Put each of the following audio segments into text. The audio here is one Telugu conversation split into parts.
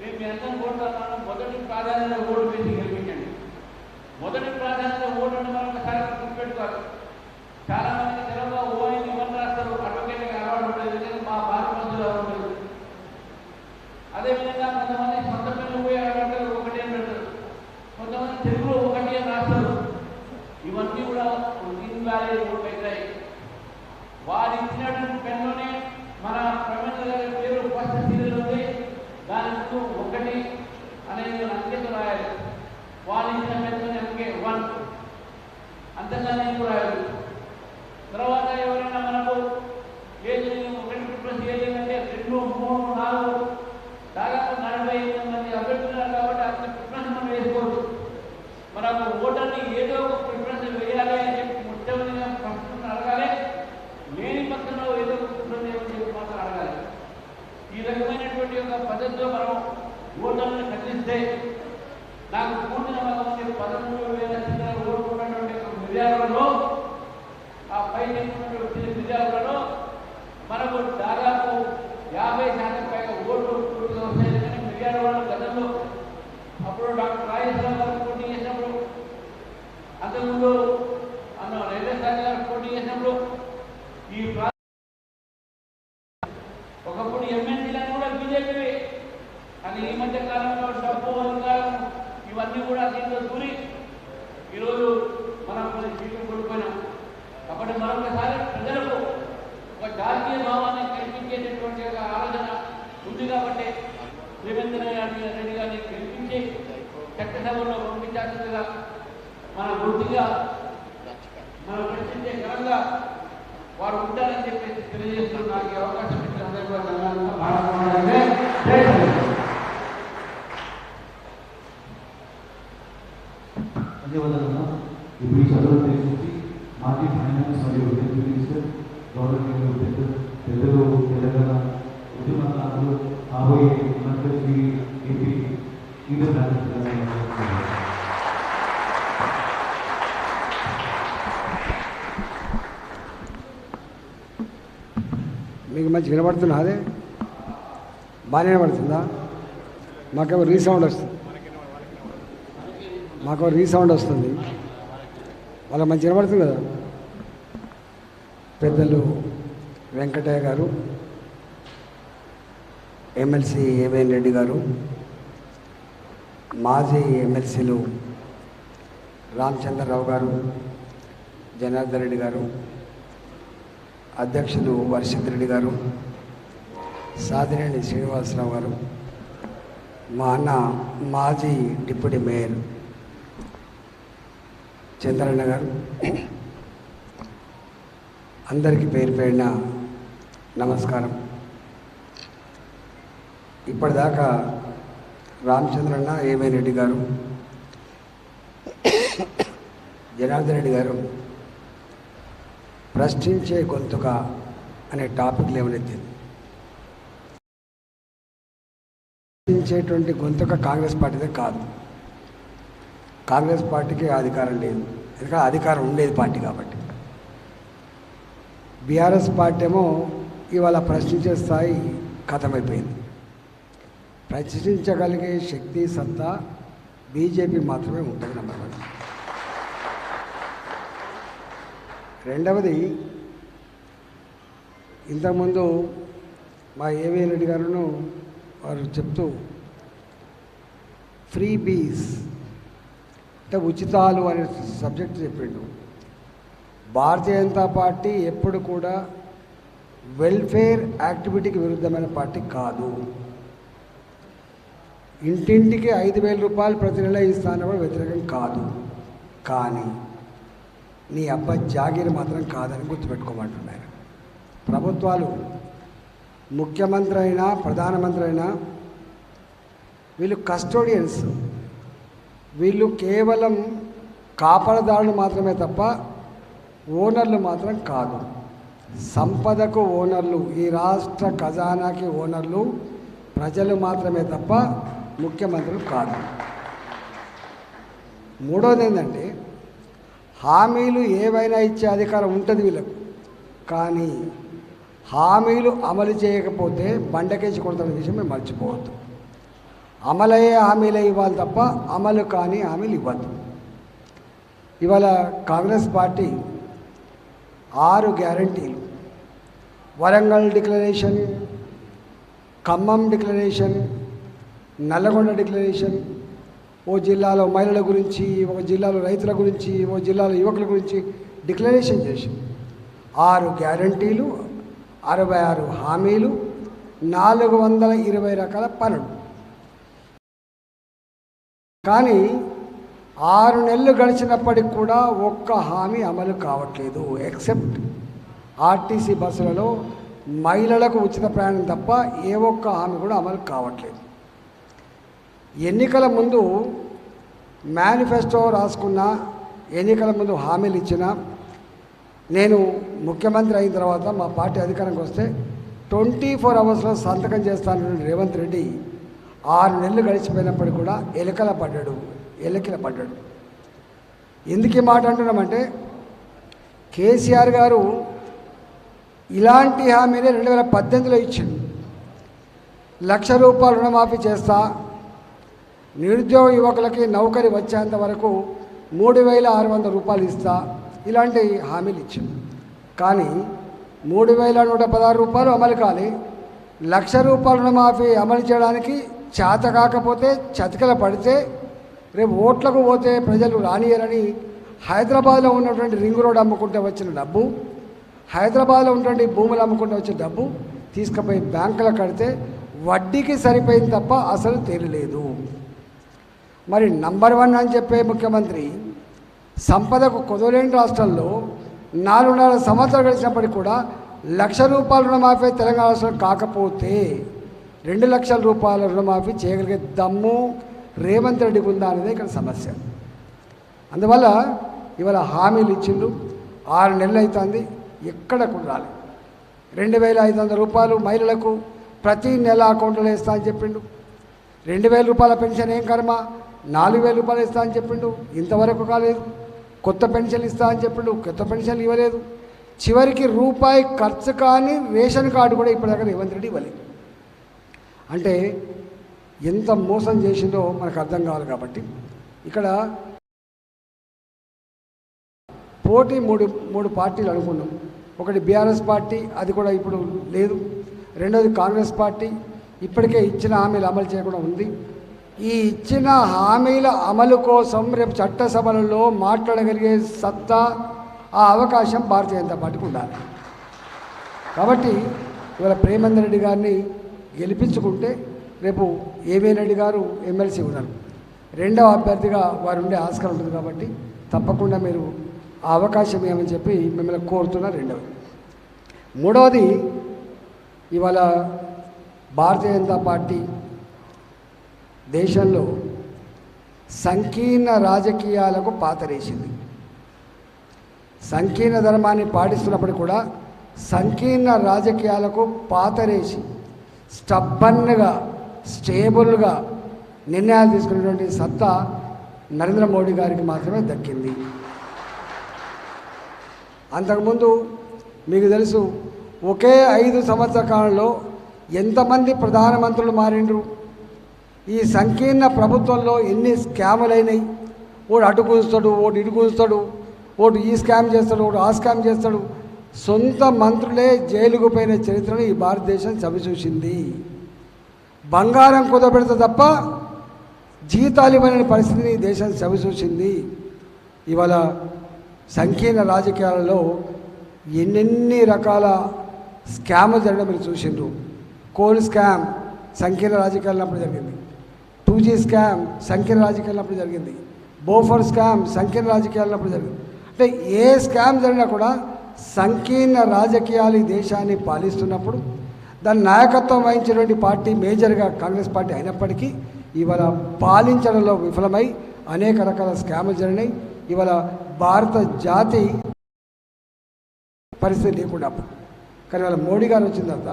మేము మీ అందరం కోరుతున్నాను మొదటి ప్రాధాన్యత ఓటు పెట్టి గెలిపించండి. మొదటి ప్రాధాన్యత ఓటు అంటే మనం ఒకసారి గుర్తుపెట్టుకోవాలి. చాలా మంది తెలంగాణ ఓ అని ఇవన్నీ రాస్తారు అడ్వకేట్గా అలవాటు ఉంటుంది ఎందుకంటే మా భారత మధ్యలో ఉంటుంది అదేవిధంగా కొంతమంది సొంత పిల్లలు పోయి అడగడతారు ఒకటి అని పెడతారు. కొంతమంది తెలుగులో ఒకటి అని రాస్తారు. ఇవన్నీ కూడా ఇన్వాలిడ్ ఓటు అవుతాయి. వారు ఇచ్చినటువంటి పెన్లోనే మన ప్రపంచ గారి పేరు ఉపస్థితి దాని ముందు ఒకటి అనేది అంకెత రాయాలి. వాళ్ళు ఇచ్చిన పెన్లోనే ఎంకే వన్ అంతేగానే కూడా రాయాలి? తర్వాత ఎవరైనా మనకు ఏది ఒకటి ప్రిఫరెన్స్ ఏది అంటే రెండు మూడు నాలుగు దాదాపు నలభై ఎనిమిది మంది అభ్యర్థులు ఉన్నారు కాబట్టి అంత ప్రిఫరెన్స్ మనం వేసుకోవచ్చు మనకు ఓటర్ని ఏదో ఒక ప్రిఫరెన్స్ వేయాలి అని చెప్పి ముఖ్యమంత్రిగా ప్రశ్న అడగాలి లేని పక్కన ఏదో ఒక ప్రిఫరెన్స్ ఏమని చెప్పి మాత్రం అడగాలి ఈ రకమైనటువంటి ఒక పద్ధతిలో మనం ఓటర్లను ఖండిస్తే నాకు పూర్తి నమ్మకం ఉంది పదమూడు వేల చిల్లర ఓడుకున్నటువంటి ఉన్నటువంటి మిర్యాలలో ఆ పైన చెప్పినటువంటి మిర్యాలలో మనకు దాదాపు యాభై శాతం పైగా ఓట్లు పూర్తిగా వస్తాయి కానీ మిర్యాల వాళ్ళు గతంలో అప్పుడు డాక్టర్ రాజేశ్వరరావు గారు పోటీ చేసినప్పుడు అంతకుముందు అన్న రైల్వే శాఖ గారు పోటీ చేసినప్పుడు ఈ ప్రా ఒకప్పుడు ఎమ్మెల్సీలను కూడా బీజేపీవే కానీ ఈ మధ్య కాలంలో డబ్బు అధికారం ఇవన్నీ కూడా దీంట్లో దూరి ఈరోజు మనం కొన్ని సీట్లు కోల్పోయినాం. కాబట్టి మరొకసారి ప్రజలకు ఒక జాతీయ భావాన్ని కల్పించేటటువంటి ఒక ఆలోచన ఉంది కాబట్టి రేవేంద్ర రెడ్డి గారిని కల్పించి చట్టసభలో పంపించాల్సిందిగా మన వృత్తిగా మనం ప్రశ్నించే క్రమంగా వారు ఉంటారని చెప్పేసి తెలియజేస్తూ నాకు అవకాశం ఇచ్చిన అందరికీ కూడా ధన్యవాదాలు. ఇప్పుడు ఈ చదువులు తెలిసి మాజీ ఫైనాన్స్ మరియు విద్యుత్ మినిస్టర్ గౌరవనీయులు పెద్ద పెద్దలు తెలంగాణ ఉద్యమకారులు రాబోయే మంత్రి ఏపీ ఈడర్ మీకు మంచి వినబడుతున్నా అదే? బాగానే వినబడుతుందా? మాకేమో రీసౌండ్ వస్తుంది. మాకు రీసౌండ్ వస్తుంది. వాళ్ళకి మంచి వినపడుతుంది కదా? పెద్దలు వెంకటయ్య గారు ఎమ్మెల్సీ ఏవేన్ రెడ్డి గారు మాజీ ఎమ్మెల్సీలు రామచంద్రరావు గారు జనార్దన్ రెడ్డి గారు అధ్యక్షులు వర్షిత్ రెడ్డి గారు సాదినేని శ్రీనివాసరావు గారు మా అన్న మాజీ డిప్యూటీ మేయర్ చంద్రన్న గారు అందరికీ పేరు పేరిన నమస్కారం. ఇప్పటిదాకా రామచంద్రన్న ఏమే రెడ్డి గారు జనార్దన్ రెడ్డి గారు ప్రశ్నించే గొంతుక అనే టాపిక్ లేవనెత్తింది. ప్రశ్నించేటువంటి గొంతుక కాంగ్రెస్ పార్టీదే కాదు. కాంగ్రెస్ పార్టీకి అధికారం లేదు. ఎందుకంటే అధికారం ఉండేది పార్టీ కాబట్టి. బీఆర్ఎస్ పార్టీ ఏమో ఇవాళ ప్రశ్నించే స్థాయి కథమైపోయింది ప్రశ్నించగలిగే శక్తి సత్తా బీజేపీ మాత్రమే ఉంటుంది నెంబర్ వన్ రెండవది ఇంతకుముందు మా ఏవీ రెడ్డి గారును వారు చెప్తూ ఫ్రీ బీస్ అంటే ఉచితాలు అనే సబ్జెక్ట్ చెప్పిండు. భారతీయ జనతా పార్టీ ఎప్పుడు కూడా వెల్ఫేర్ యాక్టివిటీకి విరుద్ధమైన పార్టీ కాదు. ఇంటింటికి ఐదు వేల రూపాయలు ప్రతి నెల ఇస్తానని కూడా వ్యతిరేకం కాదు. కానీ నీ అబ్బాయి జాగీర్ మాత్రం కాదని గుర్తుపెట్టుకోమంటున్నారు ప్రభుత్వాలు ముఖ్యమంత్రి అయినా ప్రధానమంత్రి అయినా వీళ్ళు కస్టోడియన్స్. వీళ్ళు కేవలం కాపలదారులు మాత్రమే తప్ప ఓనర్లు మాత్రం కాదు. సంపదకు ఓనర్లు ఈ రాష్ట్ర ఖజానాకి ఓనర్లు ప్రజలు మాత్రమే తప్ప ముఖ్యమంత్రులు కాదు. మూడోది ఏంటంటే హామీలు ఏవైనా ఇచ్చే అధికారం ఉంటుంది వీళ్ళకు. కానీ హామీలు అమలు చేయకపోతే బండకేసి కొడుతున్న విషయం మేము మర్చిపోవద్దు. అమలయ్యే హామీలే ఇవ్వాలి తప్ప అమలు కాని హామీలు ఇవ్వద్దు. ఇవాళ కాంగ్రెస్ పార్టీ ఆరు గ్యారంటీలు. Warangal declaration Khammam declaration Nalgonda declaration ఓ జిల్లాలో మహిళల గురించి ఒక జిల్లాలో రైతుల గురించి ఓ జిల్లాలో యువకుల గురించి డిక్లరేషన్ చేసింది. ఆరు గ్యారంటీలు అరవై ఆరు హామీలు నాలుగు వందల ఇరవై రకాల పనులు. కానీ ఆరు నెలలు గడిచినప్పటికి కూడా ఒక్క హామీ అమలు కావట్లేదు ఎక్సెప్ట్ ఆర్టీసీ బస్సులలో మహిళలకు ఉచిత ప్రయాణం తప్ప ఏ ఒక్క హామీ కూడా అమలు కావట్లేదు. ఎన్నికల ముందు మేనిఫెస్టో రాసుకున్న ఎన్నికల ముందు హామీలు ఇచ్చిన నేను ముఖ్యమంత్రి అయిన తర్వాత మా పార్టీ అధికారంకి వస్తే ట్వంటీ ఫోర్ అవర్స్లో సంతకం చేస్తానని రేవంత్ రెడ్డి. ఆరు నెలలు గడిచిపోయినప్పటికీ కూడా ఎలుకల పడ్డాడు ఎలకిల పడ్డాడు. ఎందుకు మాట అంటున్నామంటే కేసీఆర్ గారు ఇలాంటి హామీని రెండు వేల పద్దెనిమిదిలో ఇచ్చింది లక్ష రూపాయలు రుణమాఫీ చేస్తా నిరుద్యోగ యువకులకి నౌకరి వచ్చేంత వరకు మూడు వేల ఆరు వందల రూపాయలు ఇస్తా ఇలాంటి హామీలు ఇచ్చింది కానీ మూడు వేల నూట పదహారు రూపాయలు అమలు కాలి. లక్ష రూపాయల రుణమాఫీ అమలు చేయడానికి చేత కాకపోతే చతికల పడితే రేపు ఓట్లకు పోతే ప్రజలు రానియరని హైదరాబాద్లో ఉన్నటువంటి రింగ్ రోడ్ అమ్ముకుంటే వచ్చిన డబ్బు హైదరాబాద్లో ఉన్నటువంటి భూములు అమ్ముకుంటే వచ్చిన డబ్బు తీసుకుపోయి బ్యాంకులో కడితే వడ్డీకి సరిపోయింది తప్ప అసలు తేలిలేదు. మరి నంబర్ వన్ అని చెప్పే ముఖ్యమంత్రి సంపదకు కుదవలేని రాష్ట్రంలో నాలుగున్నర సంవత్సరాలు గడిచినప్పటికీ కూడా లక్ష రూపాయల రుణమాఫీ తెలంగాణ రాష్ట్రం కాకపోతే రెండు లక్షల రూపాయల రుణమాఫీ చేయగలిగే దమ్ము రేవంత్ రెడ్డికి ఉందా అనేది ఇక్కడ సమస్య. అందువల్ల ఇవాళ హామీలు ఇచ్చిండు ఆరు నెలలు అవుతుంది ఎక్కడ కుదరాలి రెండు వేల ఐదు వందల రూపాయలు మహిళలకు ప్రతి నెల అకౌంట్లో వేస్తా అని చెప్పిండు. రెండు వేల రూపాయల పెన్షన్ ఏం కర్మ? నాలుగు వేల రూపాయలు ఇస్తా అని చెప్పిండు. ఇంతవరకు కాలేదు. కొత్త పెన్షన్ ఇస్తా అని చెప్పిండు. కొత్త పెన్షన్ ఇవ్వలేదు. చివరికి రూపాయి ఖర్చు కానీ రేషన్ కార్డు కూడా ఇప్పటిదాకా రేవంత్ రెడ్డి ఇవ్వలేదు. అంటే ఎంత మోసం చేసిందో మనకు అర్థం కావాలి కాబట్టి ఇక్కడ పోటీ మూడు మూడు పార్టీలు అనుకున్నాం. ఒకటి బీఆర్ఎస్ పార్టీ అది కూడా ఇప్పుడు లేదు. రెండోది కాంగ్రెస్ పార్టీ. ఇప్పటికే ఇచ్చిన హామీలు అమలు చేయకుండా ఉంది. ఈ ఇచ్చిన హామీల అమలు కోసం రేపు చట్టసభలలో మాట్లాడగలిగే సత్తా ఆ అవకాశం భారతీయ జనతా పార్టీకి ఉండాలి. కాబట్టి ఇవాళ ప్రేమేందర్ రెడ్డి గారిని గెలిపించుకుంటే రేపు ఏవే రెడ్డి గారు ఎమ్మెల్సీ ఉన్నారు. రెండవ అభ్యర్థిగా వారు ఉండే ఆస్కారం ఉంటుంది కాబట్టి తప్పకుండా మీరు ఆ అవకాశం ఏమని చెప్పి మిమ్మల్ని కోరుతున్నా రెండవది. మూడవది ఇవాళ భారతీయ జనతా పార్టీ దేశంలో సంకీర్ణ రాజకీయాలకు పాతరేసింది. సంకీర్ణ ధర్మాన్ని పాటిస్తున్నప్పుడు కూడా సంకీర్ణ రాజకీయాలకు పాతరేసి స్టబ్బన్గా స్టేబుల్గా నిర్ణయాలు తీసుకునేటువంటి సత్తా నరేంద్ర మోడీ గారికి మాత్రమే దక్కింది. అంతకుముందు మీకు తెలుసు ఒకే ఐదు సంవత్సర కాలంలో ఎంతమంది ప్రధానమంత్రులు మారిండ్రు? ఈ సంకీర్ణ ప్రభుత్వంలో ఎన్ని స్కాములు అయినాయి? ఓడు అటు కూస్తాడు ఓటు ఇటు కూస్తాడు ఓటు ఈ స్కామ్ చేస్తాడు ఓటు ఆ స్కామ్ చేస్తాడు. సొంత మంత్రులే జైలుకు పోయిన చరిత్రను ఈ భారతదేశం చవిచూసింది బంగారం కుదపెడితే తప్ప జీతాలు ఇవ్వలేని పరిస్థితిని ఈ దేశం చవిచూసింది ఇవాళ సంకీర్ణ రాజకీయాలలో ఎన్నెన్ని రకాల స్కాములు జరగడం మీరు చూసిండ్రు. కోల్ స్కామ్ సంకీర్ణ రాజకీయాలప్పుడు జరిగింది. టూ స్కామ్ సంకీర్ణ రాజకీయాలప్పుడు జరిగింది. బోఫర్ స్కామ్ సంకీర్ణ రాజకీయాలప్పుడు జరిగింది. అంటే ఏ స్కామ్ జరిగినా కూడా సంకీర్ణ రాజకీయాలు ఈ దేశాన్ని పాలిస్తున్నప్పుడు దాని నాయకత్వం వహించినటువంటి పార్టీ మేజర్గా కాంగ్రెస్ పార్టీ అయినప్పటికీ ఇవాళ పాలించడంలో విఫలమై అనేక రకాల స్కాములు జరిగినాయి. ఇవాళ భారత జాతి పరిస్థితి లేకుండా కానీ వాళ్ళ మోడీ గారు వచ్చిన తర్వాత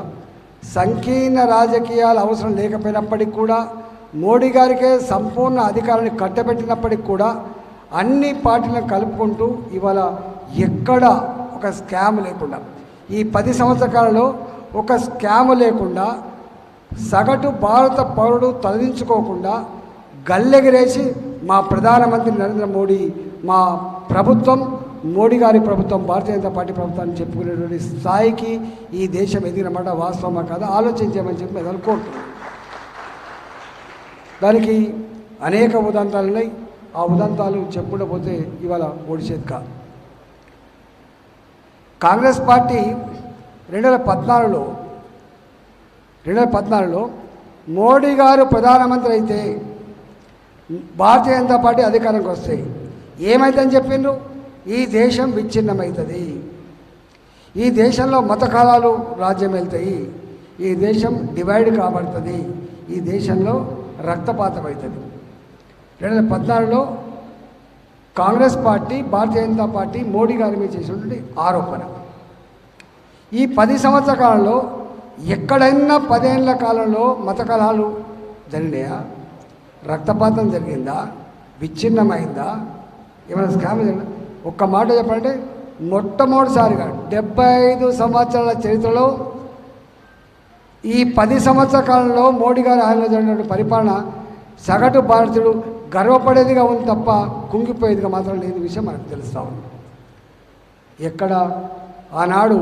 సంకీర్ణ రాజకీయాలు అవసరం లేకపోయినప్పటికీ కూడా మోడీ గారికే సంపూర్ణ అధికారాన్ని కట్టబెట్టినప్పటికి కూడా అన్ని పార్టీలను కలుపుకుంటూ ఇవాళ ఎక్కడ ఒక స్కామ్ లేకుండా ఈ పది సంవత్సరాలలో ఒక స్కామ్ లేకుండా సగటు భారత పౌరుడు తొలగించుకోకుండా గల్లెగిరేసి మా ప్రధానమంత్రి నరేంద్ర మోడీ మా ప్రభుత్వం మోడీ గారి ప్రభుత్వం భారతీయ జనతా పార్టీ ప్రభుత్వాన్ని చెప్పుకునేటువంటి స్థాయికి ఈ దేశం ఎదిగినమాట వాస్తవమా కాదా? ఆలోచించామని చెప్పి మేము అనుకుంటున్నాం. దానికి అనేక ఉదంతాలు ఉన్నాయి ఆ ఉదంతాలు చెప్పకపోతే ఇవాళ ఓడిచేది కాదు కాంగ్రెస్ పార్టీ రెండు వేల పద్నాలుగులో రెండు వేల పద్నాలుగులో మోడీ గారు ప్రధానమంత్రి అయితే భారతీయ జనతా పార్టీ అధికారంకి వస్తాయి ఏమైందని చెప్పిండ్రు? ఈ దేశం విచ్ఛిన్నమవుతుంది ఈ దేశంలో మత కాలాలు రాజ్యం వెళ్తాయి ఈ దేశం డివైడ్ కాబడుతుంది. ఈ దేశంలో రక్తపాతం అవుతుంది రెండు వేల పద్నాలుగులో కాంగ్రెస్ పార్టీ భారతీయ జనతా పార్టీ మోడీ గారి మీద చేసినటువంటి ఆరోపణ. ఈ పది సంవత్సర కాలంలో ఎక్కడైనా పదేళ్ళ కాలంలో మత కలహాలు జరిగినాయా? రక్తపాతం జరిగిందా? విచ్ఛిన్నమైందా? ఏమైనా స్కామ్ జరిగిందా? ఒక్క మాట చెప్పాలంటే మొట్టమొదటిసారిగా డెబ్బై ఐదు సంవత్సరాల చరిత్రలో ఈ పది సంవత్సరాల కాలంలో మోడీ గారు హయాంలో జరిగినటువంటి పరిపాలన సగటు భారతీయుడు గర్వపడేదిగా ఉంది తప్ప కుంగిపోయేదిగా మాత్రం లేని విషయం మనకు తెలుస్తూ ఉంది. ఎక్కడ ఆనాడు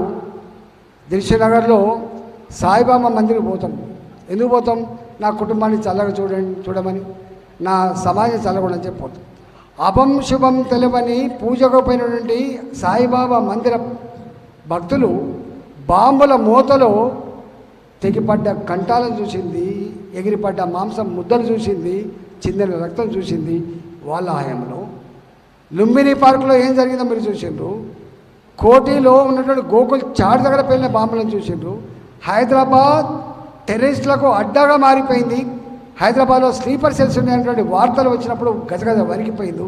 దిల్షనగర్లో సాయిబాబా మందిరికి పోతాం. ఎందుకు పోతాం? నా కుటుంబాన్ని చల్లగా చూడండి చూడమని నా సమాజం చల్లకూడని చెప్పి పోతాం. అభం శుభం తెలవని పూజకు పోయినటువంటి సాయిబాబా మందిర భక్తులు బాంబుల మూతలో తెగిపడ్డ కంటాలను చూసింది ఎగిరిపడ్డ మాంసం ముద్దలు చూసింది చిందిన రక్తం చూసింది వాళ్ళ హయాంలో లుంబిని పార్కులో ఏం జరిగిందో మీరు చూసిండ్రు. కోటిలో ఉన్నటువంటి గోకుల్ చాట్ దగ్గర పెళ్ళిన బాంబులను చూసిండ్రు. హైదరాబాద్ టెర్రరిస్టులకు అడ్డాగా మారిపోయింది. హైదరాబాద్లో స్లీపర్ సెల్స్ ఉండేటువంటి వార్తలు వచ్చినప్పుడు గజగజ వణికిపోయింది.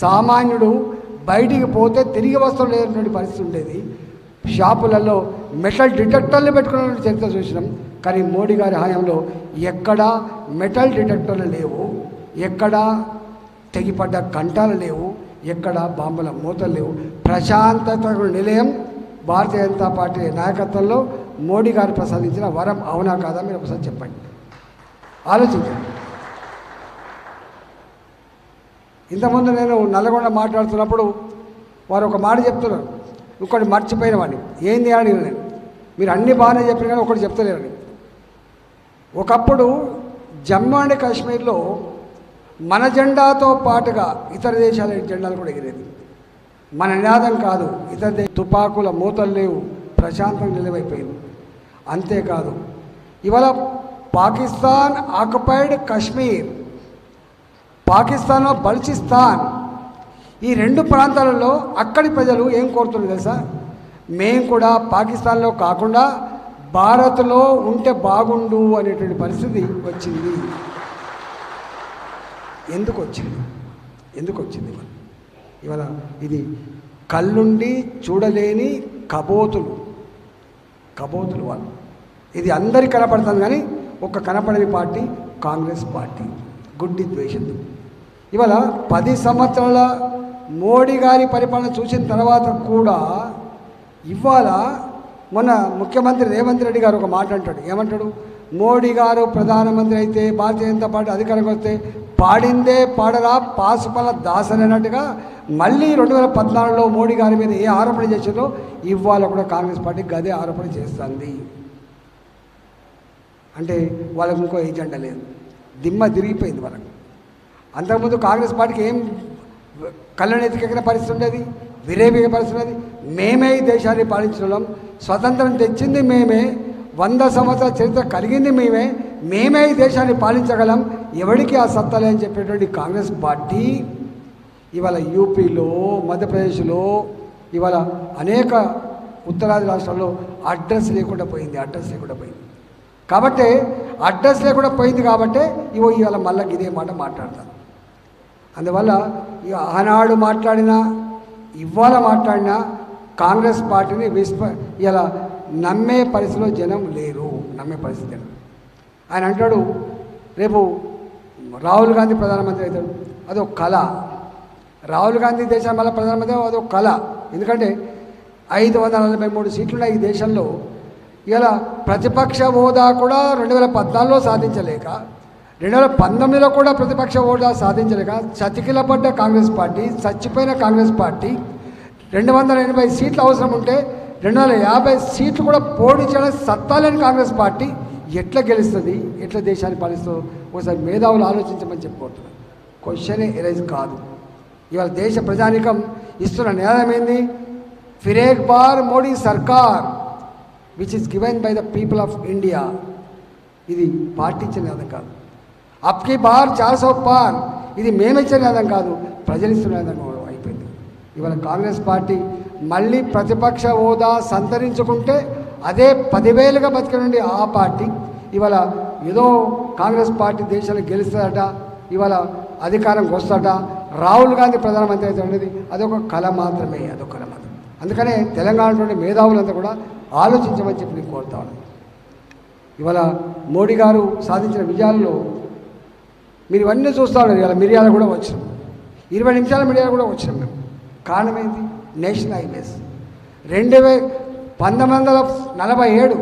సామాన్యుడు బయటికి పోతే తిరిగి వస్త్రం లేనటువంటి పరిస్థితి ఉండేది. షాపులలో మెటల్ డిటెక్టర్లు పెట్టుకున్న చరిత్ర చూసినాం. కానీ మోడీ గారి హయాంలో ఎక్కడా మెటల్ డిటెక్టర్లు లేవు. ఎక్కడా తెగిపడ్డ కంటాలు లేవు. ఎక్కడ బాంబుల మూతలు లేవు. ప్రశాంతత నిలయం భారతీయ జనతా పార్టీ నాయకత్వంలో మోడీ గారు ప్రసాదించిన వరం అవునా కాదా మీరు ఒకసారి చెప్పండి. ఆలోచించండి. ఇంతకుముందు నేను నల్లగొండ మాట్లాడుతున్నప్పుడు వారు ఒక మాట చెప్తున్నారు. ఇంకోటి మర్చిపోయిన వాడిని ఏంది అని నేను? మీరు అన్ని బాగానే చెప్పిన కానీ ఒకటి చెప్తలేరని ఒకప్పుడు జమ్మూ అండ్ కాశ్మీర్లో మన జెండాతో పాటుగా ఇతర దేశాల జెండాలు కూడా ఎగిరేది. మన నినాదం కాదు ఇతర దేశ తుపాకుల మూతలు లేవు ప్రశాంతంగా నిలవైపోయింది. అంతేకాదు ఇవాళ పాకిస్తాన్ ఆక్యుపైడ్ కాశ్మీర్ పాకిస్తాన్లో బల్చిస్తాన్ ఈ రెండు ప్రాంతాలలో అక్కడి ప్రజలు ఏం కోరుతున్నారు తెలుసా? మేము కూడా పాకిస్తాన్లో కాకుండా భారత్లో ఉంటే బాగుండు అనేటువంటి పరిస్థితి వచ్చింది. ఎందుకు వచ్చింది? ఎందుకు వచ్చింది? ఇవాళ ఇవాళ ఇది కళ్ళుండి చూడలేని కబోతులు. కబోతులు వాళ్ళు. ఇది అందరికి కనపడుతుంది కానీ ఒక కనపడని పార్టీ కాంగ్రెస్ పార్టీ. గుడ్డి ద్వేషంతో ఇవాళ పది సంవత్సరాల మోడీ గారి పరిపాలన చూసిన తర్వాత కూడా ఇవాళ మొన్న ముఖ్యమంత్రి రేవంత్ రెడ్డి గారు ఒక మాట అంటాడు. ఏమంటాడు? మోడీ గారు ప్రధానమంత్రి అయితే భారతీయ జనతా పార్టీ అధికారంకి వస్తే పాడిందే పాడరా పాసుపల దాసరి అన్నట్టుగా మళ్ళీ రెండు వేల పద్నాలుగులో మోడీ గారి మీద ఏ ఆరోపణ చేసిందో ఇవాళ కూడా కాంగ్రెస్ పార్టీ గదే ఆరోపణ చేస్తుంది. అంటే వాళ్ళకు ఇంకో ఏజెండా లేదు. దిమ్మ తిరిగిపోయింది వాళ్ళకి. అంతకుముందు కాంగ్రెస్ పార్టీకి ఏం కళ్ళనెతికెక్కిన పరిస్థితి ఉండేది విరేపిక పరిస్థితి ఉండేది. మేమే ఈ దేశాన్ని పాలించడం స్వతంత్రం తెచ్చింది మేమే. వంద సంవత్సరాల చరిత్ర కలిగింది మేమే. మేమే ఈ దేశాన్ని పాలించగలం. ఎవరికి ఆ సత్తాలే అని చెప్పేటువంటి కాంగ్రెస్ పార్టీ ఇవాళ యూపీలో మధ్యప్రదేశ్లో ఇవాళ అనేక ఉత్తరాది రాష్ట్రాల్లో అడ్రస్ లేకుండా పోయింది అడ్రస్ లేకుండా పోయింది. కాబట్టి అడ్రస్ లేకుండా పోయింది కాబట్టి ఇవో ఇవాళ మళ్ళీ ఇదే మాట మాట్లాడతాను అందువల్ల ఇక ఆనాడు మాట్లాడినా ఇవాళ మాట్లాడినా కాంగ్రెస్ పార్టీని విస్ప ఇలా నమ్మే పరిస్థితిలో జనం లేరు నమ్మే పరిస్థితి ఆయన అంటాడు రేపు రాహుల్ గాంధీ ప్రధానమంత్రి అవుతాడు. అదొక కళ. రాహుల్ గాంధీ దేశం వల్ల ప్రధానమంత్రి అదో కళ. ఎందుకంటే ఐదు వందల నలభై మూడు సీట్లున్న ఈ దేశంలో. ఇలా ప్రతిపక్ష హోదా కూడా రెండు వేల పద్నాలుగులో సాధించలేక రెండు వేల పంతొమ్మిదిలో కూడా ప్రతిపక్ష ఓటు సాధించలేక చతికిలపడ్డ కాంగ్రెస్ పార్టీ చచ్చిపోయిన కాంగ్రెస్ పార్టీ రెండు వందల ఎనభై సీట్లు అవసరం ఉంటే రెండు వందల యాభై సీట్లు కూడా పోటీ చేయడం సత్తాలేని కాంగ్రెస్ పార్టీ ఎట్లా గెలుస్తుంది ఎట్లా దేశాన్ని పాలిస్తుందో ఒకసారి మేధావులు ఆలోచించమని చెప్పుకుంటున్నారు క్వశ్చనే ఎరైజ్ కాదు. ఇవాళ దేశ ప్రజానికం ఇస్తున్న నేరం ఏంది? ఫిరేక్ బార్ మోడీ సర్కార్ which is given by the people of India ఇది పార్టీ ఇచ్చిన కాదు. అప్కి బార్ చార్ సో పార్. ఇది మేమిచ్చే అర్థం కాదు ప్రజలిస్తున్న అర్థం అయిపోయింది. ఇవాళ కాంగ్రెస్ పార్టీ మళ్ళీ ప్రతిపక్ష హోదా సంతరించుకుంటే అదే పదివేలుగా బతికినండి ఆ పార్టీ. ఇవాళ ఏదో కాంగ్రెస్ పార్టీ దేశాలు గెలుస్తుందట ఇవాళ అధికారంకి వస్తాట రాహుల్ గాంధీ ప్రధానమంత్రి అయితే ఉండేది అదొక కళ మాత్రమే అదొక కళ మాత్రమే. అందుకనే తెలంగాణలోని మేధావులంతా కూడా ఆలోచించమని చెప్పి నేను కోరుతా ఉన్నాను. ఇవాళ మోడీ గారు సాధించిన విజయాల్లో మీరు ఇవన్నీ చూస్తూ ఉన్నారు ఇవాళ మిరియాలు కూడా వచ్చినాం. ఇరవై నిమిషాల మిరియాలు కూడా వచ్చినాం మేము. కారణం ఏంటి? National highways. రెండు వే పంతొమ్మిది వందల నలభై ఏడు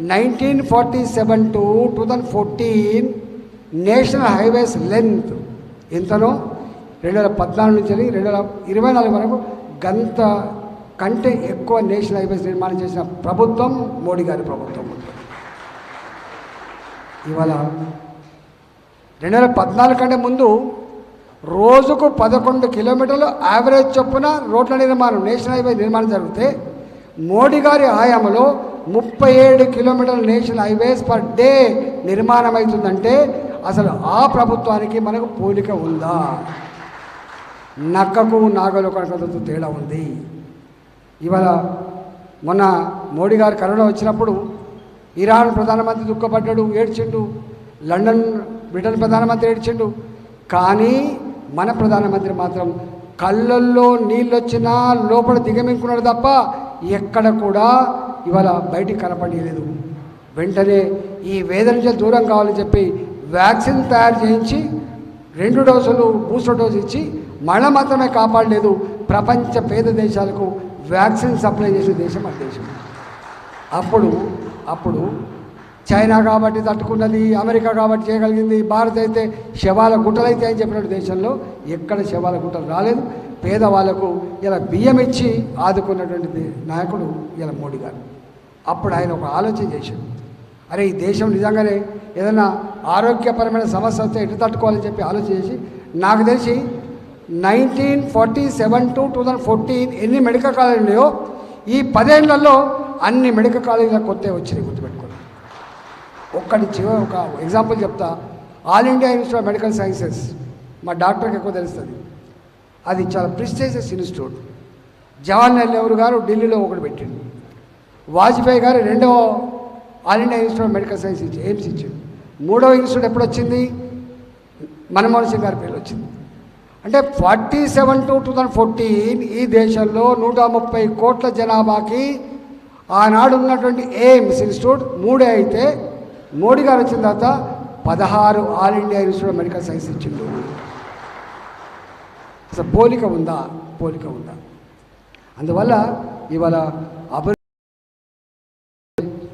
nineteen forty seven to two thousand fourteen national highways length ఎంతనో? రెండు వేల పద్నాలుగు నుంచి రెండు వేల ఇరవై నాలుగు వరకు గంత కంటే ఎక్కువ నేషనల్ హైవేస్ నిర్మాణం చేసిన ప్రభుత్వం మోడీ గారి ప్రభుత్వం. ఇవాళ రెండు వేల పద్నాలుగు కంటే ముందు రోజుకు పదకొండు కిలోమీటర్లు యావరేజ్ చొప్పున రోడ్ల నిర్మాణం నేషనల్ హైవే నిర్మాణం జరిగితే మోడీ గారి హయాంలో ముప్పై ఏడు కిలోమీటర్ల నేషనల్ హైవేస్ పర్ డే నిర్మాణం అవుతుందంటే అసలు ఆ ప్రభుత్వానికి మనకు పోలిక ఉందా? నక్కకు నాగలు కనకతో తేడా ఉంది. ఇవాళ మొన్న మోడీ గారు కరోనా వచ్చినప్పుడు ఇరాన్ ప్రధానమంత్రి దుఃఖపడ్డాడు ఏడ్చిండు లండన్ బ్రిటన్ ప్రధానమంత్రి ఏడ్చిండు. కానీ మన ప్రధానమంత్రి మాత్రం కళ్ళల్లో నీళ్ళు వచ్చినా లోపల దిగమింకున్నాడు తప్ప ఎక్కడ కూడా ఇవాళ బయటికి కనపడలేదు. వెంటనే ఈ వేద నుంచి దూరం కావాలని చెప్పి వ్యాక్సిన్ తయారు చేయించి రెండు డోసులు బూస్టర్ డోసు ఇచ్చి మన మాత్రమే కాపాడలేదు. ప్రపంచ పేద దేశాలకు వ్యాక్సిన్ సప్లై చేసే దేశం మన దేశం. అప్పుడు అప్పుడు చైనా కాబట్టి తట్టుకున్నది అమెరికా కాబట్టి చేయగలిగింది భారత్ అయితే శవాల గుట్టలైతే అని చెప్పినట్టు దేశంలో ఎక్కడ శవాల గుట్టలు రాలేదు. పేదవాళ్ళకు ఇలా బియ్యం ఇచ్చి ఆదుకున్నటువంటి నాయకుడు ఇలా మోడీ గారు. అప్పుడు ఆయన ఒక ఆలోచన చేశాడు. అరే ఈ దేశం నిజంగానే ఏదైనా ఆరోగ్యపరమైన సమస్య వస్తే ఎటు తట్టుకోవాలని చెప్పి ఆలోచన చేసి నాకు తెలిసి nineteen forty seven to two thousand fourteen ఎన్ని మెడికల్ కాలేజీలు ఉన్నాయో ఈ పదేళ్ళలో అన్ని మెడికల్ కాలేజీల కొత్త వచ్చినాయి గుర్తుపెట్టుకోండి. ఒక్కటి చివరి ఒక ఎగ్జాంపుల్ చెప్తా. All India Institute of Medical Sciences మా డాక్టర్కి ఎక్కువ తెలుస్తుంది. అది చాలా ప్రిస్టేజియస్ ఇన్స్టిట్యూట్. జవహర్లాల్ నెహ్రూ గారు ఢిల్లీలో ఒకటి పెట్టింది వాజ్పేయి గారు రెండవ All India Institute of Medical Science ఇచ్చి ఎయిమ్స్ ఇచ్చింది మూడవ ఇన్స్టిట్యూట్ ఎప్పుడు వచ్చింది? మన్మోహన్ సింగ్ గారి పేరు వచ్చింది. అంటే forty seven to two thousand fourteen ఈ దేశంలో నూట ముప్పై కోట్ల జనాభాకి ఆనాడు ఉన్నటువంటి ఎయిమ్స్ ఇన్స్టిట్యూట్ మూడే అయితే మోడీ గారు వచ్చిన తర్వాత పదహారు All India Institute of Medical Science ఇచ్చిండు. అసలు పోలిక ఉందా? పోలిక ఉందా? అందువల్ల ఇవాళ అభివృద్ధి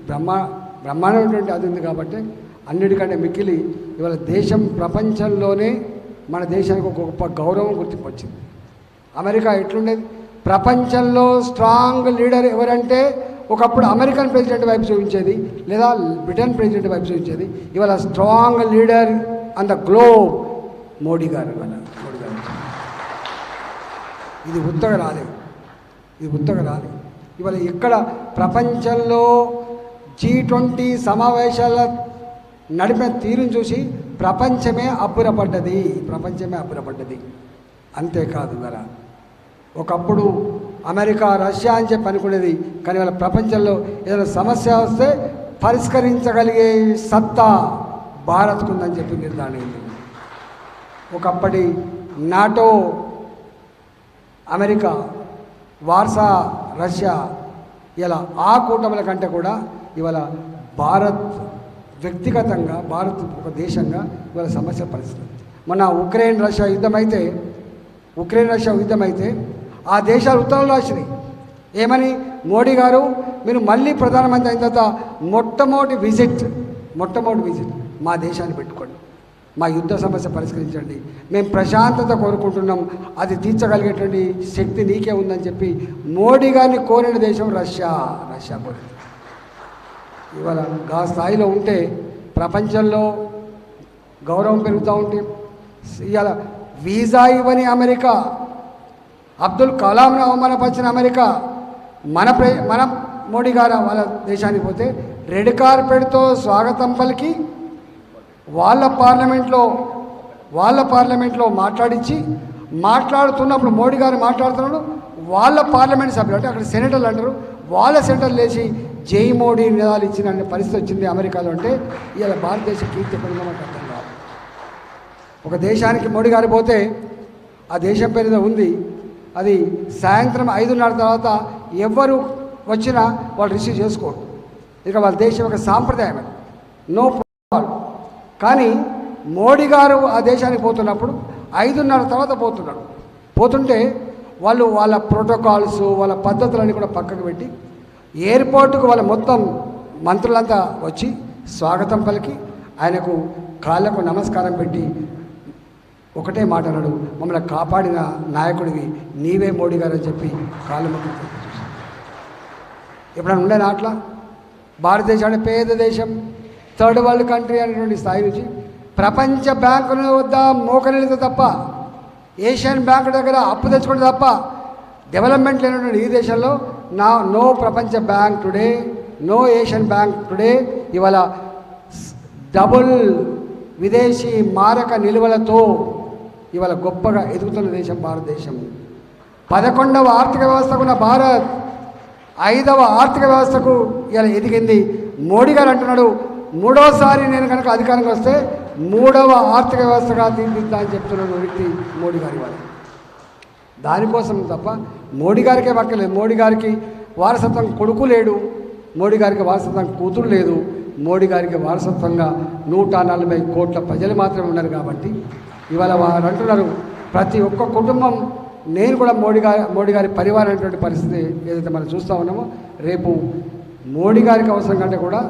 బ్రహ్మా బ్రహ్మాండమైనటువంటి అది ఉంది కాబట్టి అన్నిటికంటే మిక్కిలి ఇవాళ దేశం ప్రపంచంలోనే మన దేశానికి ఒక గొప్ప గౌరవం గుర్తింపు వచ్చింది అమెరికా ఎట్లుండేది? ప్రపంచంలో స్ట్రాంగ్ లీడర్ ఎవరంటే ఒకప్పుడు అమెరికన్ ప్రెసిడెంట్ వైపు చూపించేది లేదా బ్రిటన్ ప్రెసిడెంట్ వైపు చూపించేది. ఇవాళ strong leader on the globe Modi గారు ఇవాళ. మోడీ గారు. ఇది ఉత్తగా రాలేదు. ఇది ఉత్తగా రాలేదు. ఇవాళ ఎక్కడ ప్రపంచంలో జీ ట్వంటీ సమావేశాల నడిపిన తీరును చూసి ప్రపంచమే అబ్బురపడ్డది. ప్రపంచమే అబ్బురపడ్డది. అంతేకాదు ఇవాళ. ఒకప్పుడు అమెరికా రష్యా అని చెప్పి అనుకునేది. కానీ వాళ్ళ ప్రపంచంలో ఏదైనా సమస్య వస్తే పరిష్కరించగలిగే సత్తా భారత్కుందని చెప్పి నిర్ధారణ ఒకప్పటి నాటో అమెరికా వార్సా రష్యా ఇలా ఆ కూటముల కంటే కూడా ఇవాళ భారత్ వ్యక్తిగతంగా భారత్ ఒక దేశంగా ఇవాళ సమస్య పరిస్థితి. మన ఉక్రెయిన్ రష్యా యుద్ధం అయితే ఉక్రెయిన్ రష్యా యుద్ధం అయితే ఆ దేశాలు ఉత్తరాలు రాసినాయి ఏమని? మోడీ గారు మీరు మళ్ళీ ప్రధానమంత్రి అయిన తర్వాత మొట్టమొదటి విజిట్ మొట్టమొదటి విజిట్ మా దేశాన్ని పెట్టుకోండి. మా యుద్ధ సమస్య పరిష్కరించండి. మేము ప్రశాంతత కోరుకుంటున్నాం. అది తీర్చగలిగేటువంటి శక్తి నీకే ఉందని చెప్పి మోడీ గారిని కోరిన దేశం రష్యా. రష్యా కోరింది ఇవాళ ఆ స్థాయిలో ఉంటే ప్రపంచంలో గౌరవం పెరుగుతూ ఉంటే ఇవాళ వీసా ఇవ్వని అమెరికా అబ్దుల్ కలాంను అవమానపరిచిన అమెరికా మన ప్రే మన మోడీ గారు వాళ్ళ దేశానికి పోతే రెడ్ కార్పెట్తో స్వాగతం పలికి వాళ్ళ పార్లమెంట్లో వాళ్ళ పార్లమెంట్లో మాట్లాడించి మాట్లాడుతున్నప్పుడు మోడీ గారు మాట్లాడుతున్నాడు వాళ్ళ పార్లమెంట్ సభ్యులు అంటే అక్కడ సెనేటర్లు అంటారు వాళ్ళ సెనేటర్లు లేచి జై మోడీ నినాదాలు ఇచ్చిన పరిస్థితి వచ్చింది అమెరికాలో అంటే ఇలా భారతదేశ కీర్తి పొందడం మనకు అర్థం కాదు. ఒక దేశానికి మోడీ గారు పోతే ఆ దేశం పేరు ఉంది అది సాయంత్రం ఐదున్నర తర్వాత ఎవరు వచ్చినా వాళ్ళు రిసీవ్ చేసుకోరు. ఇక వాళ్ళ దేశం యొక్క సాంప్రదాయం నో ప్రోటోకాల్ కానీ మోడీ గారు ఆ దేశానికి పోతున్నప్పుడు ఐదున్నర తర్వాత పోతున్నాడు. పోతుంటే వాళ్ళు వాళ్ళ ప్రోటోకాల్స్ వాళ్ళ పద్ధతులన్నీ కూడా పక్కకు పెట్టి ఎయిర్పోర్టుకు వాళ్ళ మొత్తం మంత్రులంతా వచ్చి స్వాగతం పలికి ఆయనకు కాళ్ళకు నమస్కారం పెట్టి ఒకటే మాట అన్నాడు మమ్మల్ని కాపాడిన నాయకుడివి నీవే మోడీ గారు అని చెప్పి కాళ్ళు మొక్కి ఎప్పుడైనా ఉండేనా అట్లా? భారతదేశం అంటే పేద దేశం థర్డ్ వరల్డ్ కంట్రీ అనేటువంటి స్థాయి నుంచి ప్రపంచ బ్యాంకుల వద్ద మోకరిల్లితే తప్ప ఏషియన్ బ్యాంక్ దగ్గర అప్పు తెచ్చుకుంటే తప్ప డెవలప్మెంట్ లేనటువంటి ఈ దేశంలో నా నో ప్రపంచ bank today no Asian bank today ఇవాళ డబుల్ విదేశీ మారక నిల్వలతో ఇవాళ గొప్పగా ఎదుగుతున్న దేశం భారతదేశం. పదకొండవ ఆర్థిక వ్యవస్థకు ఉన్న భారత్ ఐదవ ఆర్థిక వ్యవస్థకు ఇలా ఎదిగింది మోడీ గారు అంటున్నాడు మూడోసారి నేను కనుక అధికారంకి వస్తే మూడవ ఆర్థిక వ్యవస్థగా తీర్చిద్దా అని చెప్తున్నాడు వ్యక్తి మోడీ గారి వాళ్ళు దానికోసం తప్ప మోడీ గారికే పక్కలేదు మోడీ గారికి వారసత్వం కొడుకు లేడు మోడీ గారికి వారసత్వం కూతురు లేదు మోడీ గారికి వారసత్వంగా నూట నలభై కోట్ల ప్రజలు మాత్రమే ఉన్నారు కాబట్టి ఇవాళ వారు అంటున్నారు ప్రతి ఒక్క కుటుంబం నేను కూడా మోడీ గారి మోడీ గారి పరివారం అనేటువంటి పరిస్థితి ఏదైతే మనం చూస్తూ ఉన్నామో రేపు మోడీ గారికి అవసరం కంటే కూడా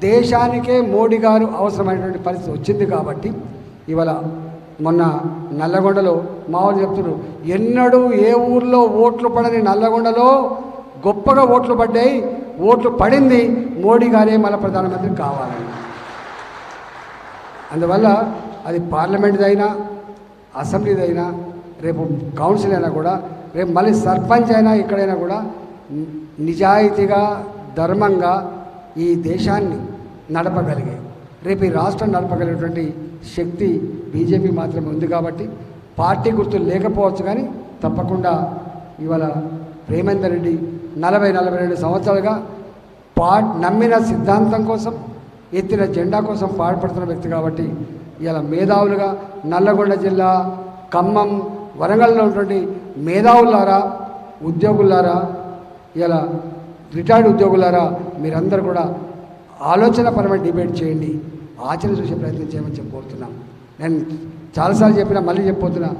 దేశానికే మోడీ గారు అవసరమైనటువంటి పరిస్థితి వచ్చింది కాబట్టి ఇవాళ మొన్న నల్లగొండలో మావారు చెప్తున్నారు ఎన్నడూ ఏ ఊర్లో ఓట్లు పడని నల్లగొండలో గొప్పగా ఓట్లు పడ్డాయి ఓట్లు పడింది మోడీ గారే మన ప్రధానమంత్రి కావాలని. అందువల్ల అది పార్లమెంట్దైనా అసెంబ్లీదైనా రేపు కౌన్సిల్ అయినా కూడా రేపు మళ్ళీ సర్పంచ్ అయినా ఎక్కడైనా కూడా నిజాయితీగా ధర్మంగా ఈ దేశాన్ని నడపగలిగే రేపు ఈ రాష్ట్రం నడపగలిగేటువంటి శక్తి బీజేపీ మాత్రమే ఉంది కాబట్టి పార్టీ గుర్తులు లేకపోవచ్చు కానీ తప్పకుండా ఇవాళ రేమేందర్ రెడ్డి నలభై నలభై రెండు సంవత్సరాలుగా పా నమ్మిన సిద్ధాంతం కోసం ఎత్తిన జెండా కోసం పాటుపడుతున్న వ్యక్తి కాబట్టి ఇలా మేధావులుగా నల్లగొండ జిల్లా ఖమ్మం వరంగల్లో ఉన్నటువంటి మేధావులారా ఉద్యోగులారా ఇలా రిటైర్డ్ ఉద్యోగులారా మీరందరూ కూడా ఆలోచనపరమైన డిబేట్ చేయండి. ఆచరణ చూసే ప్రయత్నం చేయమని చెప్పి నేను చాలాసార్లు చెప్పినా మళ్ళీ చెప్పబోతున్నా.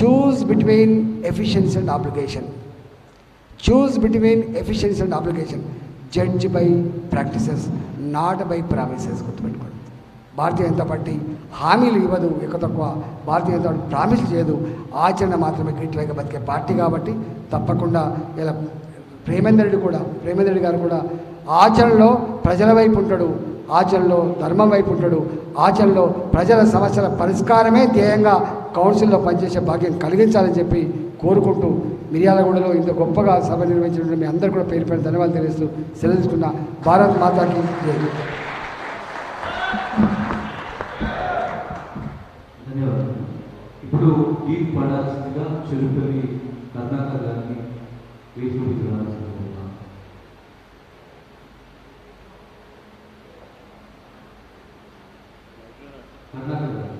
Choose between efficiency and application choose between efficiency and application judge by practices not by promises గుర్తుపెట్టుకోండి. భారతీయ జనతా పార్టీ హామీలు ఇవ్వదు ఎక్కువ తక్కువ భారతీయ జనతా పార్టీ ప్రామిస్ చేయదు. ఆచరణ మాత్రమే గిట్లగా బతికే పార్టీ కాబట్టి తప్పకుండా ఇలా ప్రేమేందర్ రెడ్డి కూడా ప్రేమేందర్ రెడ్డి గారు కూడా ఆచరణలో ప్రజల వైపు ఉంటాడు ఆచరణలో ధర్మం వైపు ఉంటాడు ఆచరణలో ప్రజల సమస్యల పరిష్కారమే ధ్యేయంగా కౌన్సిల్లో పనిచేసే భాగ్యం కలిగించాలని చెప్పి కోరుకుంటూ మిర్యాలగూడలో ఇంత గొప్పగా సభ నిర్వహించిన మీ అందరూ కూడా పేరు పేరు ధన్యవాదాలు తెలియజేస్తూ సెలవుకున్న భారత్ మాతాకి ಈ ಗೀತ್ ಪಾಡಿಸಿದ ಚರಿತ್ರೆ ಕರ್ನಾಟಕದಲ್ಲಿ ವೇದಿಕೆ ಕರ್ನಾಟಕ